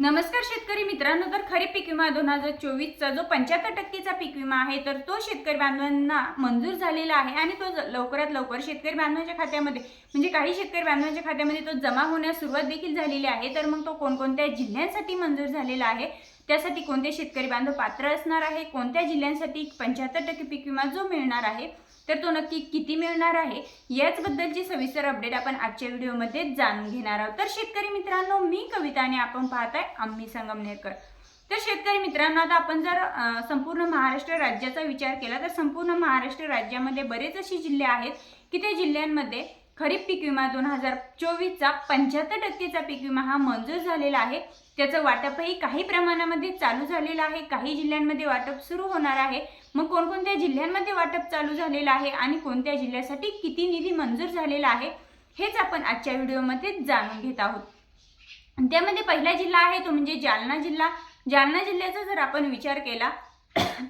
नमस्कार शेतकरी मित्रांनो तर खरीप पीक विमा दोन हजार चोवीसचा जो पंच्याहत्तर टक्केचा पीक विमा आहे तर तो शेतकरी बांधवांना मंजूर झालेला आहे आणि तो ज- लवकरात लवकर शेतकरी बांधवांच्या खात्यामध्ये म्हणजे काही शेतकरी बांधवांच्या खात्यामध्ये तो जमा होण्यास सुरुवात देखील झालेली आहे. तर मग तो कोणकोणत्या जिल्ह्यांसाठी मंजूर झालेला आहे त्यासाठी कोणते शेतकरी बांधव पात्र असणार आहे? कोणत्या जिल्ह्यांसाठी पंच्याहत्तर टक्के पीक विमा जो मिळणार आहे तर तो नक्की किती मिळणार आहे? याचबद्दलची सविस्तर अपडेट आपण आजच्या व्हिडिओमध्ये जाणून घेणार आहोत. तर शेतकरी मित्रांनो मी कविता आणि आपण पाहताय आम्ही संगमनेरकर. तर शेतकरी मित्रांनो आता आपण जर संपूर्ण महाराष्ट्र राज्याचा विचार केला तर संपूर्ण महाराष्ट्र राज्यामध्ये बरेच असे जिल्हे आहेत की त्या जिल्ह्यांमध्ये खरीप पीक विमा दोन हजार चोवीसचा पंच्याहत्तर टक्केचा पीक विमा हा मंजूर झालेला आहे. त्याचं वाटपही काही प्रमाणामध्ये चालू झालेलं आहे. काही जिल्ह्यांमध्ये वाटप सुरू होणार आहे. मग कोणकोणत्या जिल्ह्यांमध्ये वाटप चालू झालेलं आहे आणि कोणत्या जिल्ह्यासाठी किती निधी मंजूर झालेला आहे हेच आपण आजच्या व्हिडिओमध्ये जाणून घेत आहोत. त्यामध्ये पहिला जिल्हा आहे तो म्हणजे जालना जिल्हा. जालना जिल्ह्याचा जर आपण विचार केला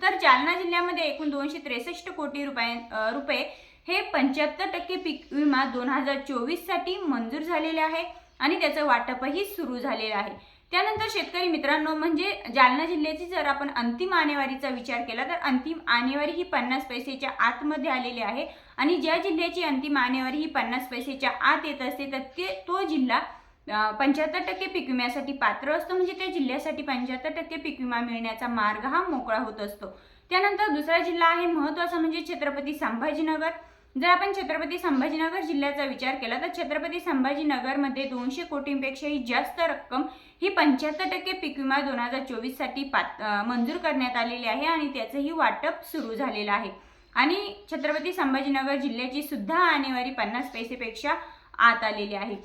तर जालना जिल्ह्यामध्ये एकूण दोनशे त्रेसष्ट कोटी रुपये रुपये हे पंच्याहत्तर टक्के पीक विमा दोन हजार चोवीससाठी मंजूर झालेले आहे आणि त्याचं वाटपही सुरू झालेलं आहे. त्यानंतर शेतकरी मित्रांनो म्हणजे जालना जिल्ह्याची जर आपण अंतिम आणेवारीचा विचार केला तर अंतिम आणेवारी ही पन्नास पैसेच्या आतमध्ये आलेली आहे. आणि ज्या जिल्ह्याची अंतिम आणेवारी ही पन्नास पैसेच्या आत येत असते तर ते तो जिल्हा पंच्याहत्तर टक्के पीक विम्यासाठी पात्र असतो म्हणजे त्या जिल्ह्यासाठी पंच्याहत्तर टक्के पीक विमा मिळण्याचा मार्ग हा मोकळा होत असतो. त्यानंतर दुसरा जिल्हा आहे महत्त्वाचा म्हणजे छत्रपती संभाजीनगर. जर आपण छत्रपती संभाजीनगर जिल्ह्याचा विचार केला तर छत्रपती संभाजीनगरमध्ये दोनशे कोटींपेक्षाही जास्त रक्कम ही पंच्याहत्तर टक्के पीक विमा दोन हजार चोवीससाठी पात मंजूर करण्यात आलेली आहे आणि त्याचंही वाटप सुरू झालेलं आहे. आणि छत्रपती संभाजीनगर जिल्ह्याची सुद्धा आणेवारी पन्नास पैसेपेक्षा आत आलेली आहे.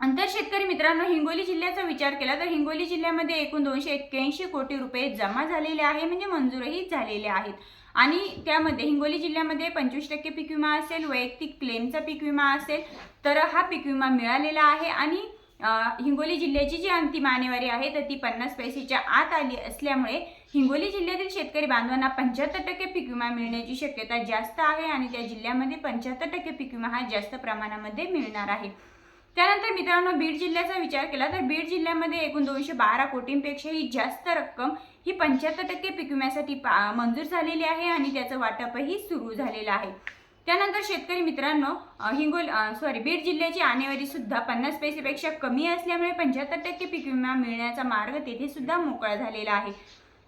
अंतर शेतकरी मित्रांनो हिंगोली जिल्ह्याचा विचार केला तर हिंगोली जिल्ह्यामध्ये एकूण दोनशे एक्क्याऐंशी कोटी रुपये जमा झालेले आहे म्हणजे मंजूरही झालेले आहेत. आणि त्यामध्ये हिंगोली जिल्ह्यामध्ये पंचवीस टक्के पीक विमा असेल वैयक्तिक क्लेमचा पीक विमा असेल तर हा पीक विमा मिळालेला आहे. आणि हिंगोली जिल्ह्याची जी अंतिम आणेवारी आहे तर ती पन्नास पैसेच्या आत आली असल्यामुळे हिंगोली जिल्ह्यातील शेतकरी बांधवांना पंच्याहत्तर टक्के पीक विमा मिळण्याची शक्यता जास्त आहे आणि त्या जिल्ह्यामध्ये पंच्याहत्तर टक्के पीक विमा हा जास्त प्रमाणामध्ये मिळणार आहे. त्यानंतर मित्रांनो बीड जिल्ह्याचा विचार केला तर बीड जिल्ह्यामध्ये एकूण दोनशे बारा कोटींपेक्षाही जास्त रक्कम ही पंच्याहत्तर टक्के पीक विम्यासाठी पा- मंजूर झालेली आहे आणि त्याचं वाटपही सुरू झालेलं आहे. त्यानंतर शेतकरी मित्रांनो हिंगोल सॉरी बीड जिल्ह्याची आणेवारी सुद्धा पन्नास पैसेपेक्षा कमी असल्यामुळे पंच्याहत्तर टक्के पीक विमा मिळण्याचा मार्ग तेथे सुद्धा मोकळा झालेला आहे.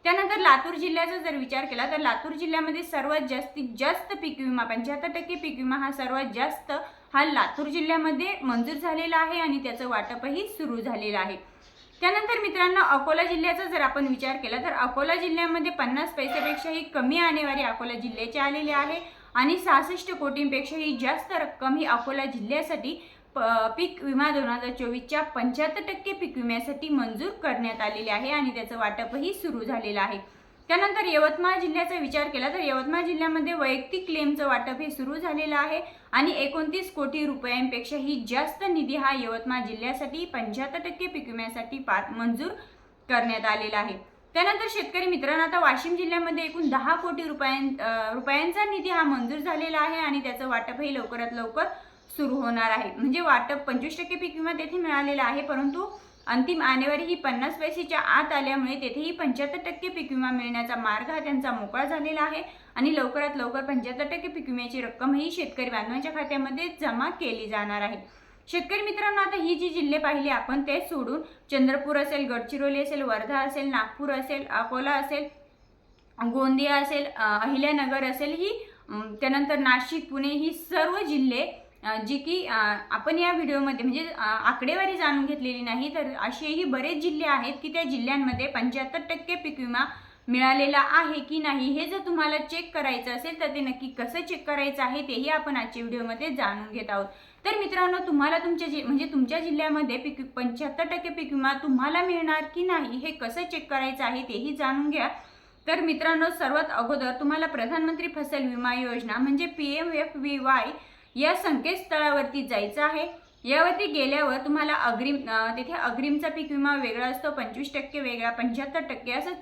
त्यानंतर लातूर जिल्ह्याचा जर विचार केला तर लातूर जिल्ह्यामध्ये सर्वात जास्तीत जास्त पीक विमा पंच्याहत्तर टक्के पीक विमा हा सर्वात जास्त हा लातूर जिल्ह्यामध्ये मंजूर झालेला आहे आणि त्याचं वाटपही सुरू झालेलं आहे. त्यानंतर मित्रांनो अकोला जिल्ह्याचा जर आपण विचार केला तर अकोला जिल्ह्यामध्ये पन्नास पैशापेक्षाही कमी आणेवारी अकोला जिल्ह्याची आलेली आहे आणि सहासष्ट कोटींपेक्षाही जास्त रक्कम ही अकोला जिल्ह्यासाठी प- पीक विमा दोन हजार चोवीसच्या पंच्याहत्तर टक्के पीक विम्यासाठी मंजूर करण्यात आलेली आहे आणि त्याचं वाटपही सुरू झालेलं आहे. त्यानंतर यवतमाळ जिल्ह्याचा विचार केला तर यवतमाळ जिल्ह्यामध्ये वैयक्तिक क्लेमचं वाटप हे सुरू झालेलं आहे आणि एकोणतीस कोटी रुपयांपेक्षाही जास्त निधी हा यवतमाळ जिल्ह्यासाठी पंच्याहत्तर टक्के पीक विम्यासाठी पा मंजूर करण्यात आलेला आहे. त्यानंतर शेतकरी मित्रांनो आता वाशिम जिल्ह्यामध्ये एकूण दहा कोटी रुपयां रुपयांचा निधी हा मंजूर झालेला आहे आणि त्याचं वाटपही लवकरात लवकर सुरू होणार आहे. म्हणजे वाटप पंचवीस टक्के पीक विमा तेथे मिळालेला आहे परंतु अंतिम आणेवारी ही पन्नास पैसेच्या आत आल्यामुळे तेथेही पंच्याहत्तर टक्के पीक विमा मिळण्याचा मार्ग हा त्यांचा मोकळा झालेला आहे आणि लवकरात लवकर पंच्याहत्तर टक्के पीक विम्याची रक्कम ही शेतकरी बांधवांच्या खात्यामध्ये जमा केली जाणार आहे. शेतकरी मित्रांनो आता ही जी जिल्हे पाहिली आपण ते सोडून चंद्रपूर असेल गडचिरोली असेल वर्धा असेल नागपूर असेल अकोला असेल गोंदिया असेल अहिल्यानगर असेल ही त्यानंतर नाशिक पुणे ही सर्व जिल्हे जी की आपण या व्हिडिओमध्ये म्हणजे आकडेवारी जाणून घेतलेली नाही तर असेही बरेच जिल्हे आहेत की त्या जिल्ह्यांमध्ये पंच्याहत्तर टक्के पीक विमा मिळालेला आहे की नाही हे जर तुम्हाला चेक करायचं असेल तर ते नक्की कसं चेक करायचं आहे तेही आपण आजच्या व्हिडिओमध्ये जाणून घेत आहोत. तर मित्रांनो तुम्हाला तुमच्या जि म्हणजे तुमच्या जिल्ह्यामध्ये पीक पंच्याहत्तर टक्के पीक विमा तुम्हाला मिळणार की नाही हे कसं चेक करायचं आहे तेही जाणून घ्या. तर मित्रांनो सर्वात अगोदर तुम्हाला प्रधानमंत्री फसल विमा योजना म्हणजे P M F V Y या संकेतस्थळावरती जायचं आहे. यावरती गेल्यावर तुम्हाला अग्रिम तिथे अग्रिमचा पीक विमा वेगळा असतो पंचवीस टक्के वेगळा पंच्याहत्तर टक्के असं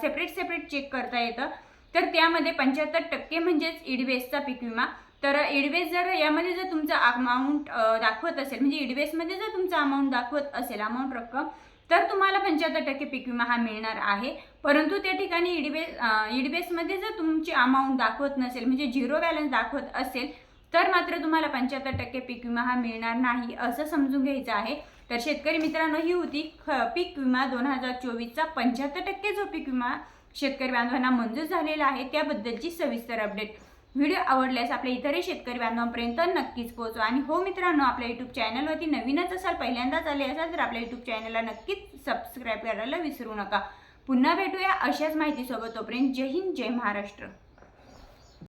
सेपरेट सेपरेट चेक करता येतं. तर त्यामध्ये पंच्याहत्तर टक्के म्हणजेच इडवेसचा पीक विमा. तर इडवेस जर यामध्ये जर तुमचा अमाऊंट दाखवत असेल म्हणजे इडवेसमध्ये जर तुमचा अमाऊंट दाखवत असेल अमाऊंट रक्कम तर तुम्हाला पंच्याहत्तर टक्के पीक विमा हा मिळणार आहे. परंतु त्या ठिकाणी ईडीबेस ईडीबेसमध्ये जर तुमची अमाऊंट दाखवत नसेल म्हणजे झिरो बॅलन्स दाखवत असेल तर मात्र तुम्हाला पंच्याहत्तर टक्के पीक विमा हा मिळणार नाही असं समजून घ्यायचं आहे. तर शेतकरी मित्रांनो ही होती ख पीक विमा दोन हजार चोवीसचा पंच्याहत्तर टक्के जो पीक विमा शेतकरी बांधवांना मंजूर झालेला आहे त्याबद्दलची सविस्तर अपडेट व्हिडिओ आवडल्यास आपल्या इतरही शेतकरी बांधवांपर्यंत नक्कीच पोहोचवा. आणि हो मित्रांनो आपल्या यूट्यूब चॅनलवरती नवीनच असाल पहिल्यांदाच आले असाल तर आपल्या यूट्यूब चॅनलला नक्कीच सबस्क्राईब करायला विसरू नका. पुन्हा भेटूया अशाच माहितीसोबत तोपर्यंत जय हिंद जय महाराष्ट्र.